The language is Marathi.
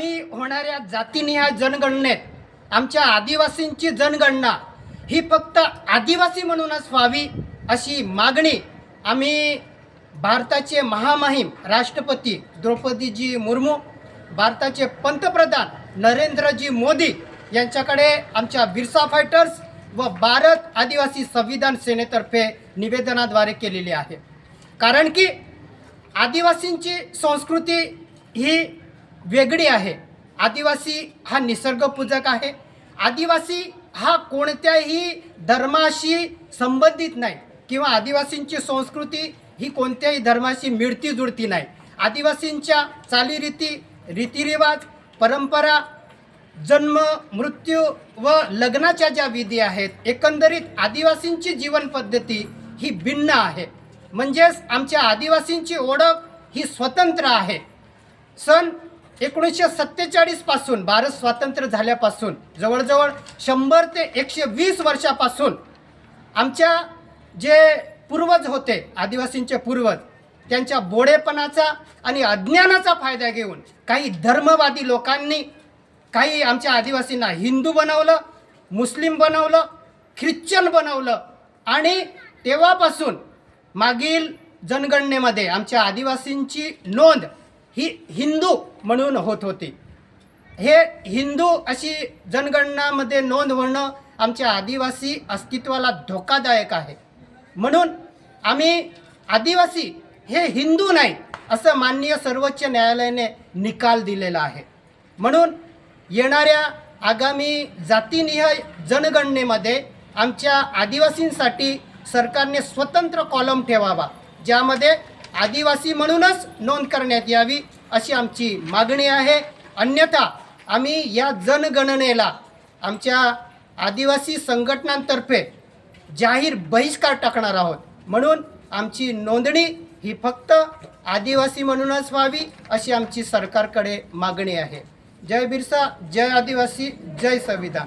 मी होणाऱ्या जातीनिहाय जनगणनेत आमच्या आदिवासींची जनगणना ही फक्त आदिवासी म्हणूनच व्हावी अशी मागणी आम्ही भारताचे महामहिम राष्ट्रपती द्रौपदीजी मुर्मू भारताचे पंतप्रधान नरेंद्रजी मोदी यांच्याकडे आमच्या बिरसा फायटर्स व भारत आदिवासी संविधान सेनेतर्फे निवेदनाद्वारे केलेली आहे. कारण की आदिवासींची संस्कृती ही वेगळी आहे. आदिवासी हा निसर्गपूजक आहे. आदिवासी हा कोणत्याही धर्माशी संबंधित नाही किंवा आदिवासींची संस्कृती ही कोणत्याही धर्माशी मिळती जुळती नाही. आदिवासींच्या चालीरीती रीतिरिवाज परंपरा जन्म मृत्यू व लग्नाच्या ज्या विधी आहेत एकंदरीत आदिवासींची जीवनपद्धती ही भिन्न आहे. म्हणजेच आमच्या आदिवासींची ओळख ही स्वतंत्र आहे. सन एकोणीसशे सत्तेचाळीसपासून भारत स्वातंत्र्य झाल्यापासून जवळजवळ शंभर ते एकशे वीस वर्षापासून आमच्या जे पूर्वज होते आदिवासींचे पूर्वज त्यांच्या बोडेपणाचा आणि अज्ञानाचा फायदा घेऊन काही धर्मवादी लोकांनी काही आमच्या आदिवासींना हिंदू बनवलं मुस्लिम बनवलं ख्रिश्चन बनवलं आणि तेव्हापासून मागील जनगणनेमध्ये आमच्या आदिवासींची नोंद ही हिंदू म्हणून होत होती. हे हिंदू अशी जनगणनामध्ये नोंद होणं आमच्या आदिवासी अस्तित्वाला धोकादायक आहे. म्हणून आम्ही आदिवासी हे हिंदू नाही असं माननीय सर्वोच्च न्यायालयाने निकाल दिलेला आहे. म्हणून येणाऱ्या आगामी जातीनिहाय जनगणनेमध्ये आमच्या आदिवासींसाठी सरकारने स्वतंत्र कॉलम ठेवावा. ज्यामध्ये आदिवासी म्हणूनच नोंद करण्यात यावी अशी आमची मागणी आहे. अन्यथा आम्ही या जनगणनेला आमच्या आदिवासी संघटनांतर्फे जाहीर बहिष्कार टाकणार आहोत. म्हणून आमची नोंदणी ही फक्त आदिवासी म्हणूनच व्हावी अशी आमची सरकारकडे मागणी आहे. जय बिरसा जय आदिवासी जय संविधान.